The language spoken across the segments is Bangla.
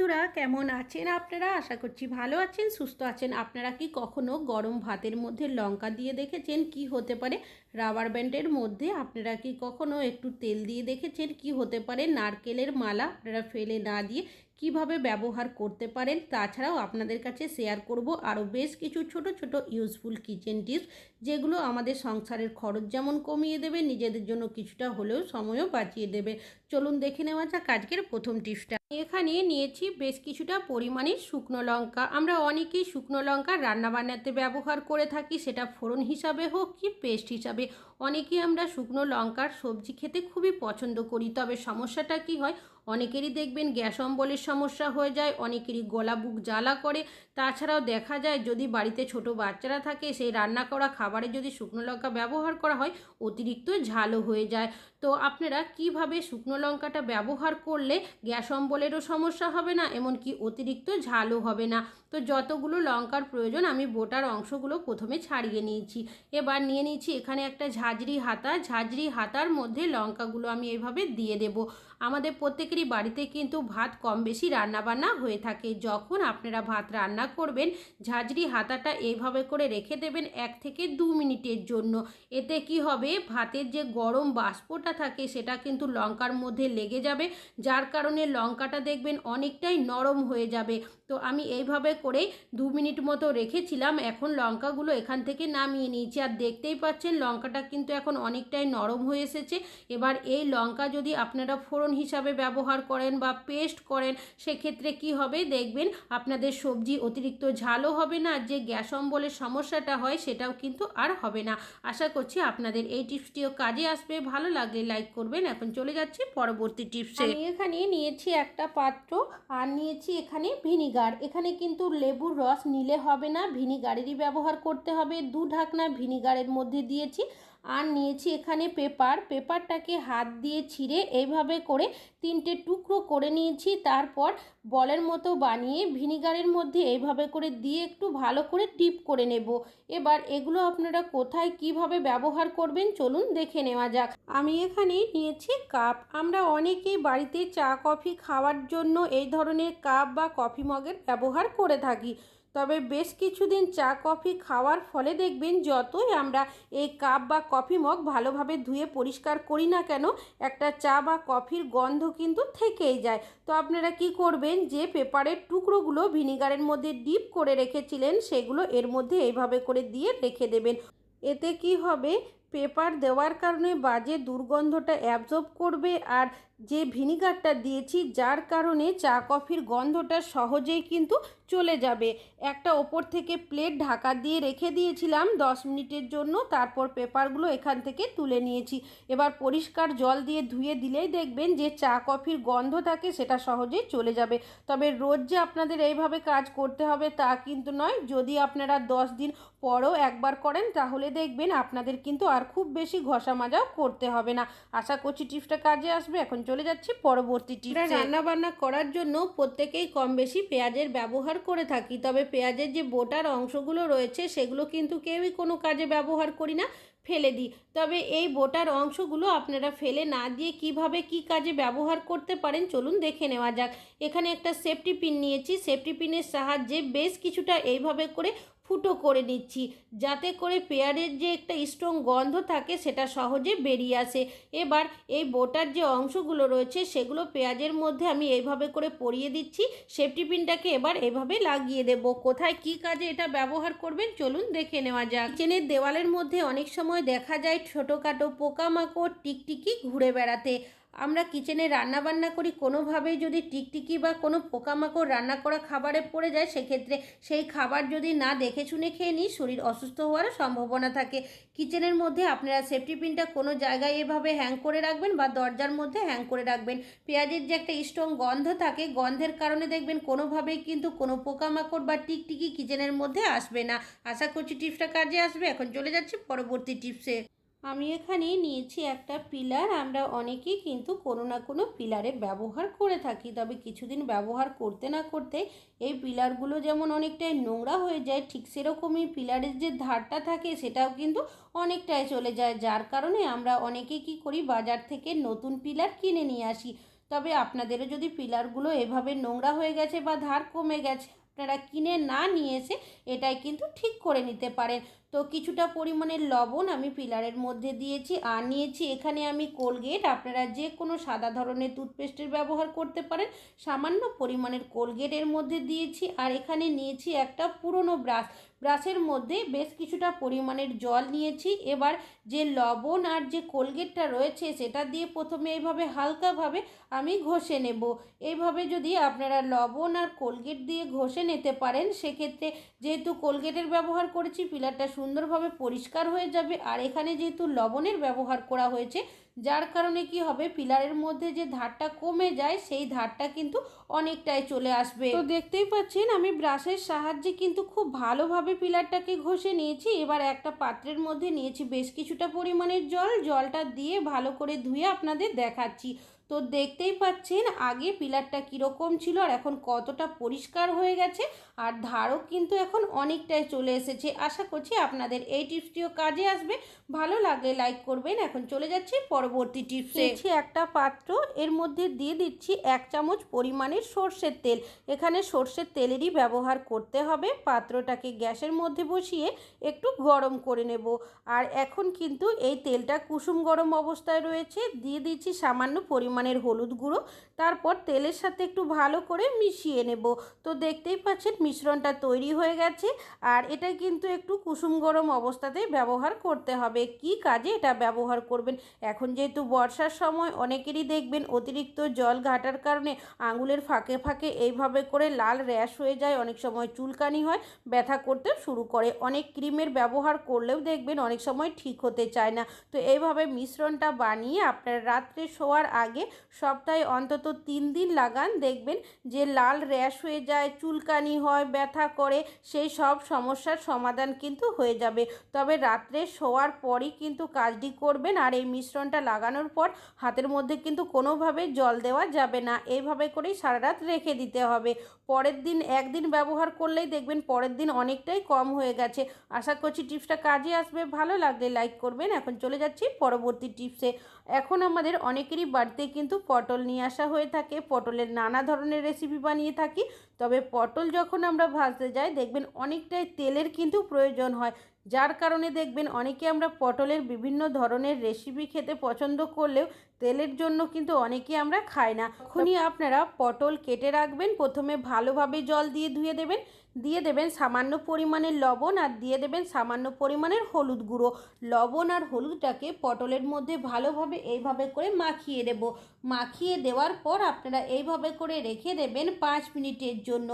বন্ধুরা, কেমন আছেন আপনারা? আশা করছি ভালো আছেন, সুস্থ আছেন। আপনারা কি কখনো গরম ভাতের মধ্যে লঙ্কা দিয়ে দেখেছেন? কি হতে পারে? রাবার ব্যান্ডের মধ্যে আপনারা কি কখনো একটু তেল দিয়ে দেখেছেন? কি হতে পারে? নারকেলের মালা আপনারা ফেলে না দিয়ে কীভাবে ব্যবহার করতে পারেন? তাছাড়াও আপনাদের কাছে শেয়ার করব আরও বেশ কিছু ছোট ছোট ইউজফুল কিচেন টিপস যেগুলো আমাদের সংসারের খরচ যেমন কমিয়ে দেবে, নিজেদের জন্য কিছুটা হলেও সময়ও বাঁচিয়ে দেবে। চলুন দেখে নেওয়া যাক আজকের প্রথম টিপসটা এখানে নিয়েছি বেশ কিছুটা পরিমাণে শুকনো লঙ্কা। আমরা অনেকেই শুকনো লঙ্কা রান্নাবান্নাতে ব্যবহার করে থাকি, সেটা ফোড়ন হিসাবে হোক কি পেস্ট হিসাবে। অনেকেই আমরা শুকনো লঙ্কার সবজি খেতে খুবই পছন্দ করি, তবে সমস্যাটা কি হয়, অনেকেরই দেখবেন গ্যাস অম্বলের সমস্যা হয়ে যায়, অনেকেরই গলা বুক জ্বালা করে। তাছাড়াও দেখা যায়, যদি বাড়িতে ছোট বাচ্চারা থাকে, সেই রান্না করা খাবারে যদি শুকনো লঙ্কা ব্যবহার করা হয়, অতিরিক্ত ঝালও হয়ে যায়। তো আপনারা কীভাবে শুকনো লঙ্কাটা ব্যবহার করলে গ্যাস অম্বলেরও সমস্যা হবে না, এমনকি অতিরিক্ত ঝালও হবে না। তো যতগুলো লঙ্কার প্রয়োজন, আমি বোটার অংশগুলো প্রথমে ছাড়িয়ে নিয়েছি। এবার নিয়ে নিয়েছি এখানে একটা ঝাঁঝরি হাতা। ঝাঁঝরি হাতার মধ্যে লঙ্কাগুলো আমি এভাবে দিয়ে দেব। আমাদের প্রত্যেকেরই বাড়িতে কিন্তু ভাত কম বেশি রান্নাবান্না হয়ে থাকে। যখন আপনারা ভাত রান্না করবেন, ঝাঁঝরি হাতাটা এইভাবে করে রেখে দেবেন এক থেকে দু মিনিটের জন্য। এতে কি হবে? ভাতের যে গরম বাষ্পটা থাকে, সেটা কিন্তু লঙ্কার মধ্যে লেগে যাবে যার কারণে লঙ্কাটা দেখবেন অনেকটাই নরম হয়ে যাবে। তো আমি এইভাবে করেই দু মিনিট মতো রেখেছিলাম। এখন লঙ্কাগুলো এখান থেকে নামিয়ে নিয়েছি। আর দেখতেই পাচ্ছেন, লঙ্কাটা কিন্তু এখন অনেকটাই নরম হয়ে এসেছে। এবার এই লঙ্কা যদি আপনারা ফোড়ন হিসাবে ব্যবহার করেন বা পেস্ট করেন, সেক্ষেত্রে কি হবে? দেখবেন আপনাদের সবজি অতিরিক্ত ঝালও হবে না আর যে গ্যাস অম্বলের সমস্যাটা হয় সেটাও কিন্তু আর হবে না। আশা করছি আপনাদের এই টিপসটিও কাজে আসবে। ভালো লাগলে লাইক করবেন। এখন চলে যাচ্ছি পরবর্তী টিপসে। এখানে নিয়েছি একটা পাত্র, আর নিয়েছি এখানে ভিনিগার। এখানে কিন্তু লেবুর রস নিলে হবে না, ভিনিগারেরই ব্যবহার করতে হবে। দু ঢাকনা ভিনিগারের মধ্যে দিয়েছি। আর নিয়েছি এখানে পেপার। পেপারটাকে হাত দিয়ে ছিঁড়ে এইভাবে করে তিনটে টুকরো করে নিয়েছি। তারপর বলের মতো বানিয়ে ভিনিগারের মধ্যে এইভাবে করে দিয়ে একটু ভালো করে ডিপ করে নেব। এবার এগুলো আপনারা কোথায় কীভাবে ব্যবহার করবেন চলুন দেখে নেওয়া যাক। আমি এখানে নিয়েছি কাপ। আমরা অনেকেই বাড়িতে চা, কফি খাওয়ার জন্য এই ধরনের কাপ বা কফি মগের ব্যবহার করে থাকি। তবে বেশ কিছুদিন চা, কফি খাওয়ার ফলে দেখবেন যতই আমরা এই কাপ বা কফি মগ ভালোভাবে ধুয়ে পরিষ্কার করি না কেন, একটা চা বা কফির গন্ধ কিন্তু থেকেই যায়। তো আপনারা কি করবেন? যে পেপারের টুকরোগুলো ভিনিগারের মধ্যে ডিপ করে রেখেছিলেন, সেগুলো এর মধ্যে এইভাবে করে দিয়ে রেখে দেবেন। এতে কি হবে? পেপার দেওয়ার কারণে বাজে দুর্গন্ধটা অ্যাবজর্ব করবে আর যে ভিনিগারটা দিয়েছি যার কারণে চা কফির গন্ধটা সহজেই কিন্তু চলে যাবে। একটা ওপর থেকে প্লেট ঢাকা দিয়ে রেখে দিয়েছিলাম দশ মিনিটের জন্য, তারপর পেপারগুলো এখান থেকে তুলে নিয়েছি। এবার পরিষ্কার জল দিয়ে ধুয়ে দিলেই দেখবেন যে চা কফির গন্ধ থাকে সেটা সহজেই চলে যাবে। তবে রোজ যে আপনাদের এইভাবে কাজ করতে হবে তা কিন্তু নয়। যদি আপনারা দশ দিন পরও একবার করেন, তাহলে দেখবেন আপনাদের কিন্তু আর খুব বেশি ঘষা মাজাও করতে হবে না। আশা করছি টিপসটা কাজে আসবে। এখন চলে যাচ্ছি পরবর্তী টিপস। রান্না বান্না করার জন্য প্রত্যেকেই কম বেশি পেঁয়াজের ব্যবহার করে থাকি, তবে পেঁয়াজের যে বোটার অংশগুলো রয়েছে সেগুলো কিন্তু কেউই কোনো কাজে ব্যবহার করি না, ফেলে দিই। তবে এই বোটার অংশগুলো আপনারা ফেলে না দিয়ে কীভাবে কি কাজে ব্যবহার করতে পারেন চলুন দেখে নেওয়া যাক। এখানে একটা সেফটি পিন নিয়েছি। সেফটি পিনের সাহায্যে বেশ কিছুটা এইভাবে করে ফুটো করে নিচ্ছি। যাতে করে পেয়ারের যে একটা স্ট্রং গন্ধ থাকে, সেটা সহজে বেরিয়ে আসে। এবার এই বোটার যে অংশগুলো রয়েছে, সেগুলো পেঁয়াজের মধ্যে আমি এইভাবে করে পরিয়ে দিচ্ছি। সেফটি পিনটাকে এবার এভাবে লাগিয়ে দেব। কোথায় কি কাজে এটা ব্যবহার করবেন, চলুন দেখে নেওয়া যাক। কিচেনের দেওয়ালের মধ্যে অনেক সময় দেখা যায় ছোটোখাটো পোকামাকড় টিকটিকি ঘুরে বেড়াতে। আমরা কিচেনে রান্না বান্না করি, কোনোভাবেই যদি টিকটিকি বা কোনো পোকামাকড় রান্না করা খাবারে পড়ে যায়, সেক্ষেত্রে সেই খাবার যদি না দেখে শুনে খেয়ে নিই, শরীর অসুস্থ হওয়ার সম্ভাবনা থাকে। কিচেনের মধ্যে আপনারা সেফটি পিনটা কোনো জায়গায় এভাবে হ্যাং করে রাখবেন বা দরজার মধ্যে হ্যাং করে রাখবেন। পেঁয়াজের যে একটা স্ট্রং গন্ধ থাকে, গন্ধের কারণে দেখবেন কোনোভাবেই কিন্তু কোনো পোকামাকড় বা টিকটিকি কিচেনের মধ্যে আসবে না। আশা করছি টিপসটা কাজে আসবে। এখন চলে যাচ্ছি পরবর্তী টিপসে। আমি এখানে নিয়েছি একটা পিলার। আমরা অনেকেই কিন্তু কোনো না কোনো পিলারে ব্যবহার করে থাকি। তবে কিছুদিন ব্যবহার করতে না করতে এই পিলারগুলো যেমন অনেকটাই নোংরা হয়ে যায়, ঠিক সেরকমই পিলারের যে ধারটা থাকে সেটাও কিন্তু অনেকটাই চলে যায়। যার কারণে আমরা অনেকেই কী করি, বাজার থেকে নতুন পিলার কিনে নিয়ে আসি। তবে আপনাদেরও যদি পিলারগুলো এভাবে নোংরা হয়ে গেছে বা ধার কমে গেছে, আপনারা কিনে না নিয়ে এসে এটাই কিন্তু ঠিক করে নিতে পারেন। তো কিছুটা পরিমাণের লবণ আমি পিলারের মধ্যে দিয়েছি আর নিয়েছি এখানে আমি কোলগেট। আপনারা যে কোনো সাদা ধরনের টুথপেস্টের ব্যবহার করতে পারেন। সামান্য পরিমাণের কোলগেটের মধ্যে দিয়েছি আর এখানে নিয়েছি একটা পুরনো ব্রাশ। ব্রাশের মধ্যে বেশ কিছুটা পরিমাণের জল নিয়েছি। এবার যে লবণ আর যে কোলগেটটা রয়েছে সেটা দিয়ে প্রথমে এইভাবে হালকাভাবে আমি ঘষে নেব। এইভাবে যদি আপনারা লবণ আর কোলগেট দিয়ে ঘষে নিতে পারেন, সেক্ষেত্রে যেহেতু কোলগেটের ব্যবহার করেছি, পিলারটা সুন্দরভাবে পরিষ্কার হয়ে যাবে। আর এখানে যেহেতু লবণের ব্যবহার করা হয়েছে যার কারণে কি হবে? পিলারের মধ্যে যে ধারটা কমে যায়, সেই ধারটা কিন্তু অনেকটাই চলে আসবে। তো দেখতেই পাচ্ছেন, আমি ব্রাশের সাহায্যে কিন্তু খুব ভালোভাবে পিলারটাকে ঘষে নিয়েছি। এবার একটা পাত্রের মধ্যে নিয়েছি বেশ কিছুটা পরিমাণের জল। জলটা দিয়ে ভালো করে ধুয়ে আপনাদের দেখাচ্ছি। তো দেখতেই পাচ্ছেন, আগে পিলারটা কীরকম ছিল আর এখন কতটা পরিষ্কার হয়ে গেছে আর ধারও কিন্তু এখন অনেকটাই চলে এসেছে। আশা করছি আপনাদের এই টিপসটিও কাজে আসবে। ভালো লাগলে লাইক করবেন। এখন চলে যাচ্ছি পরবর্তী টিপসে। একটা পাত্র, এর মধ্যে দিয়ে দিচ্ছি এক চামচ পরিমাণের সর্ষের তেল। এখানে সর্ষের তেলেরই ব্যবহার করতে হবে। পাত্রটাকে গ্যাসের মধ্যে বসিয়ে একটু গরম করে নেব। আর এখন কিন্তু এই তেলটা কুসুম গরম অবস্থায় রয়েছে। দিয়ে দিচ্ছি সামান্য পরিমাণের হলুদ গুঁড়ো। তারপর তেলের সাথে একটু ভালো করে মিশিয়ে নেব। তো দেখতেই পাচ্ছেন মিশ্রণটা তৈরি হয়ে গেছে। আর এটা কিন্তু একটু কুসুম গরম অবস্থাতেই ব্যবহার করতে হবে। কি কাজে এটা ব্যবহার করবেন? এখন যেহেতু বর্ষার সময় অনেকেরই দেখবেন অতিরিক্ত জল ঘাটার কারণে আঙুলের ফাঁকে ফাঁকে এইভাবে করে লাল র্যাশ হয়ে যায়, অনেক সময় চুলকানি হয়, ব্যথা করতে শুরু করে। অনেক ক্রিমের ব্যবহার করলেও দেখবেন অনেক সময় ঠিক হতে চায় না। তো এইভাবে মিশ্রণটা বানিয়ে আপনার রাত্রে শোয়ার আগে সপ্তাহে অন্তত তিন দিন লাগান। দেখবেন যে লাল র্যাশ হয়ে যায়, চুলকানি হয়, ব্যথা করে, সেই সব সমস্যার সমাধান কিন্তু হয়ে যাবে। তবে রাত্রে শোয়ার পরই কিন্তু কাজটি করবেন আর এই মিশ্রণটা লাগানোর পর হাতের মধ্যে কিন্তু কোনোভাবে জল দেওয়া যাবে না। এইভাবে করেই সারা রাত রেখে দিতে হবে। পরের দিন একদিন ব্যবহার করলেই দেখবেন পরের দিন অনেকটাই কম হয়ে গেছে। আশা করছি টিপসটা কাজে আসবে। ভালো লাগলে লাইক করবেন। এখন চলে যাচ্ছি পরবর্তী টিপসে। এখন আমাদের অনেকেরই বাড়িতে কিন্তু পটল নিয়ে আসা হয়ে থাকে, পটলের নানা ধরনের রেসিপি বানিয়ে থাকি। তবে পটল যখন আমরা ভাজতে যাই, দেখবেন অনেকটাই তেলের কিন্তু প্রয়োজন হয়। যার কারণে দেখবেন অনেকে আমরা পটলের বিভিন্ন ধরনের রেসিপি খেতে পছন্দ করলেও তেলের জন্য কিন্তু অনেকে আমরা খাই না। তখনই আপনারা পটল কেটে রাখবেন, প্রথমে ভালোভাবে জল দিয়ে ধুয়ে দেবেন। দিয়ে দেবেন সামান্য পরিমাণের লবণ আর দিয়ে দেবেন সামান্য পরিমাণের হলুদ গুঁড়ো। লবণ আর হলুদটাকে পটলের মধ্যে ভালোভাবে এইভাবে করে মাখিয়ে দেব। মাখিয়ে দেওয়ার পর আপনারা এইভাবে করে রেখে দেবেন পাঁচ মিনিটের জন্য।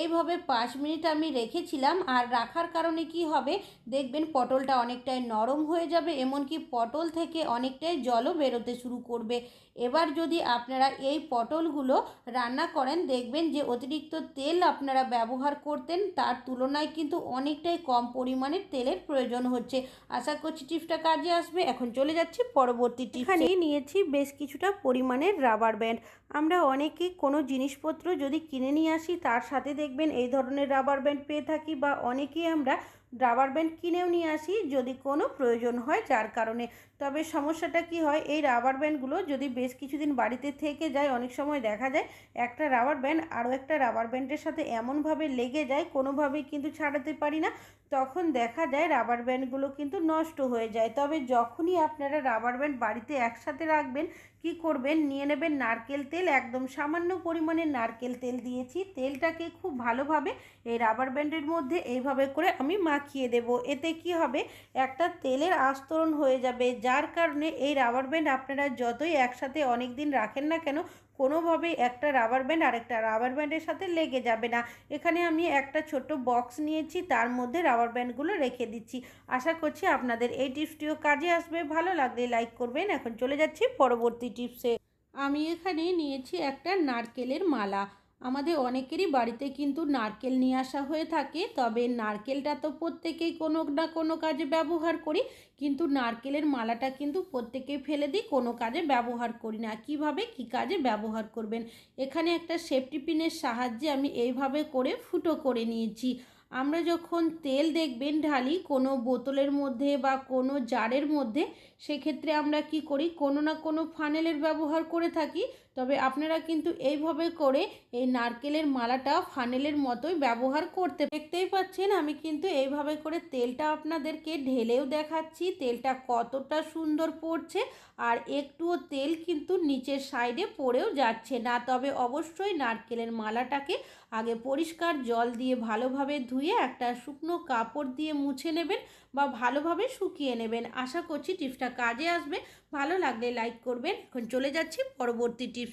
এইভাবে পাঁচ মিনিট আমি রেখেছিলাম আর রাখার কারণে কি হবে? দেখবেন পটলটা অনেকটাই নরম হয়ে যাবে, এমনকি পটল থেকে অনেকটাই জলও বেরোতে শুরু করবে। এবার যদি আপনারা এই পটলগুলো রান্না করেন, দেখবেন যে অতিরিক্ত তেল আপনারা ব্যবহার করতেন, তার তুলনায় কিন্তু অনেকটাই কম পরিমাণের তেলের প্রয়োজন হচ্ছে। আশা করছি টিপসটা কাজে আসবে। এখন চলে যাচ্ছি পরবর্তী টিপসে। নিয়েছি বেশ কিছুটা পরিমাণের রাবার ব্যান্ড আমরা অনেকেই কোনো জিনিসপত্র যদি কিনে নিয়ে আসি, তার সাথে দেখবেন এই ধরনের রাবার ব্যান্ড পেয়ে থাকি বা অনেকেই আমরা রাবার ব্যান্ড কিনেও নিয়ে আসি যদি কোনো প্রয়োজন হয় যার কারণে। তবে সমস্যাটা কি হয়, এই রাবার ব্যান্ডগুলো যদি বেশ কিছুদিন বাড়িতে থেকে যায়, অনেক সময় দেখা যায় একটা রাবার ব্যান্ড আরও একটা রাবার ব্যান্ডের সাথে এমনভাবে লেগে যায়, কোনোভাবেই কিন্তু ছাড়াতে পারি না। তখন দেখা যায় রাবার ব্যান্ডগুলো কিন্তু নষ্ট হয়ে যায়। তবে যখনই আপনারা রাবার ব্যান্ড বাড়িতে একসাথে রাখবেন কি করবেন? নিয়ে নেবেন নারকেল তেল, একদম সামান্য পরিমাণে নারকেল তেল দিয়েছি। তেলটাকে খুব ভালোভাবে এই রাবার ব্যান্ডের মধ্যে এইভাবে করে আমি মাখিয়ে দেব। এতে কি হবে? একটা তেলের আস্তরণ হয়ে যাবে। যার কারণে এই রাবার ব্যান্ড আপনারা যতই একসাথে অনেক দিন রাখেন না কেন কোনোভাবেই একটা রাবার ব্যান্ড আরেকটা রাবার ব্যান্ডের সাথে লেগে যাবে না। এখানে আমি একটা ছোট বক্স নিয়েছি, তার মধ্যে রাবার ব্যান্ডগুলো রেখে দিচ্ছি। আশা করছি আপনাদের এই টিপসটিও কাজে আসবে। ভালো লাগলে লাইক করবেন। এখন চলে যাচ্ছি পরবর্তী টিপসে। আমি এখানে নিয়েছি একটা নারকেলের মালা। আমাদের অনেকেরই বাড়িতে কিন্তু নারকেল নিয়ে আসা হয়ে থাকে, তবে নারকেলটা তো প্রত্যেকেই কোনো না কোনো কাজে ব্যবহার করি, কিন্তু নারকেলের মালাটা কিন্তু প্রত্যেকেই ফেলে দিই, কোনো কাজে ব্যবহার করি না। কীভাবে, কি কাজে ব্যবহার করবেন? এখানে একটা সেফটি পিনের সাহায্যে আমি এইভাবে করে ফুটো করে নিয়েছি। আমরা যখন তেল দেখবেন ঢালি কোনো বোতলের মধ্যে বা কোনো জারের মধ্যে, সেক্ষেত্রে আমরা কি করি, কোনো না কোনো ফানেলের ব্যবহার করে থাকি তবে আপনারা কিন্তু এইভাবে করে এই নারকেলের মালাটা ফানেলের মতোই ব্যবহার করতে দেখতেই পাচ্ছেন, আমি কিন্তু এইভাবে করে তেলটা আপনাদেরকে ঢেলেও দেখাচ্ছি, তেলটা কতটা সুন্দর পড়ছে আর একটুও তেল কিন্তু নিচের সাইডে পড়েও যাচ্ছে না। তবে অবশ্যই নারকেলের মালাটাকে আগে পরিষ্কার জল দিয়ে ভালোভাবে ধুয়ে একটা শুকনো কাপড় দিয়ে মুছে নেবেন বা ভালোভাবে শুকিয়ে নেবেন। আশা করছি টিপসটা কাজে আসবে। ভালো লাগলে লাইক করবেন। এখন চলে যাচ্ছি পরবর্তী টিপসে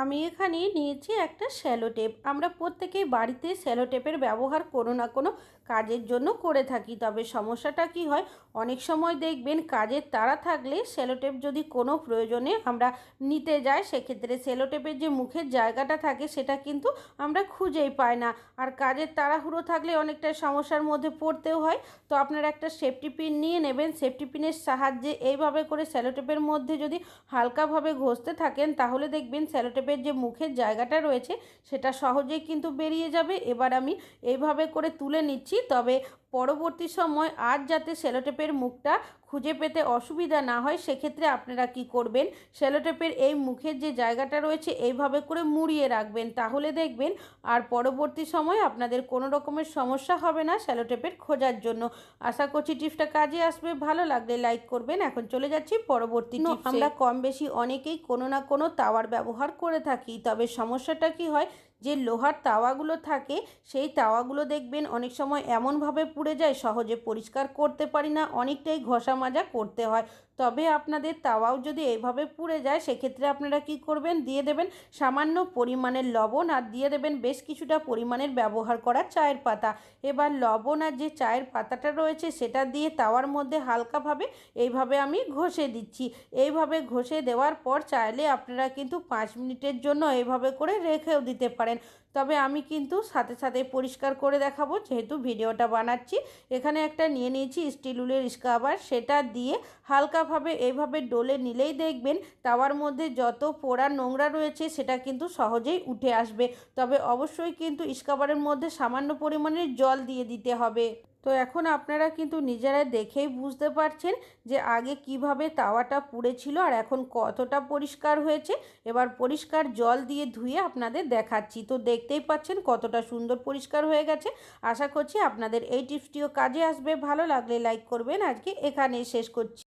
আমি এখানে নিয়েছি একটা শ্যালো টেপ। আমরা প্রত্যেকেই বাড়িতে শ্যালো টেপের ব্যবহার কোনো না কোনো কাজের জন্য করে থাকি। তবে সমস্যাটা কি হয়? অনেক সময় দেখবেন কাজের তাড়া থাকলে সেলোটেপ যদি কোনো প্রয়োজনে আমরা নিতে যাই, সেক্ষেত্রে সেলোটেপের যে মুখের জায়গাটা থাকে সেটা কিন্তু আমরা খুঁজেই পাই না। আর কাজের তাড়াহুড়ো থাকলে অনেকটা সমস্যার মধ্যে পড়তেও হয়। তো আপনারা একটা সেফটি পিন নিয়ে নেবেন। সেফটি পিনের সাহায্যে এইভাবে করে সেলোটেপের মধ্যে যদি হালকাভাবে ঘষতে থাকেন, তাহলে দেখবেন সেলোটেপের যে মুখের জায়গাটা রয়েছে, সেটা সহজেই কিন্তু বেরিয়ে যাবে। এবার আমি এইভাবে করে তুলে নিচ্ছি। তবে পরবর্তী সময় আর যাতে সেলোটেপের মুখটা খুঁজে পেতে অসুবিধা না হয় সেক্ষেত্রে আপনারা কি করবেন? সেলোটেপের এই মুখের যে জায়গাটা রয়েছে এইভাবে করে মুড়িয়ে রাখবেন। তাহলে দেখবেন আর পরবর্তী সময় আপনাদের কোনো রকমের সমস্যা হবে না সেলোটেপের খোঁজার জন্য। আশা করছি টিপসটা কাজে আসবে। ভালো লাগলে লাইক করবেন। এখন চলে যাচ্ছি পরবর্তী আমরা কম বেশি অনেকেই কোনো না কোনো তাওয়ার ব্যবহার করে থাকি তবে সমস্যাটা কি হয়? যে লোহার তাওয়াগুলো থাকে সেই তাওয়াগুলো দেখবেন অনেক সময় এমনভাবে পুড়ে যায়, সহজে পরিষ্কার করতে পারি না, অনেকটাই ঘষা মাজা করতে হয়। তবে আপনাদের তাওয়াও যদি এইভাবে পুড়ে যায়, সেক্ষেত্রে আপনারা কি করবেন? দিয়ে দেবেন সামান্য পরিমাণের লবণ আর দিয়ে দেবেন বেশ কিছুটা পরিমাণের ব্যবহার করা চায়ের পাতা। এবার লবণ আর যে চায়ের পাতাটা রয়েছে, সেটা দিয়ে তাওয়ার মধ্যে হালকাভাবে এইভাবে আমি ঘষে দিচ্ছি। এইভাবে ঘষে দেওয়ার পর চাইলে আপনারা কিন্তু পাঁচ মিনিটের জন্য এইভাবে করে রেখেও দিতে পারেন। তবে আমি কিন্তু সাথে সাথে পরিষ্কার করে দেখাবো, যেহেতু ভিডিওটা বানাচ্ছি। এখানে একটা নিয়ে নিয়েছি স্টিল উলের স্কাবার সেটা দিয়ে হালকাভাবে এইভাবে ডলে নিলেই দেখবেন তাওয়ার মধ্যে যত পোড়া নোংরা রয়েছে সেটা কিন্তু সহজেই উঠে আসবে। তবে অবশ্যই কিন্তু স্কাবারের মধ্যে সামান্য পরিমাণের জল দিয়ে দিতে হবে। তো এখন আপনারা কিন্তু নিজেরা দেখেই বুঝতে পারছেন যে আগে কীভাবে তাওয়াটা পুড়েছিল আর এখন কতটা পরিষ্কার হয়েছে। এবার পরিষ্কার জল দিয়ে ধুয়ে আপনাদের দেখাচ্ছি। তো দেখতেই পাচ্ছেন কতটা সুন্দর পরিষ্কার হয়ে গেছে। আশা করছি আপনাদের এই টিপসটিও কাজে আসবে। ভালো লাগলে লাইক করবেন। আজকে এখানেই শেষ করছি।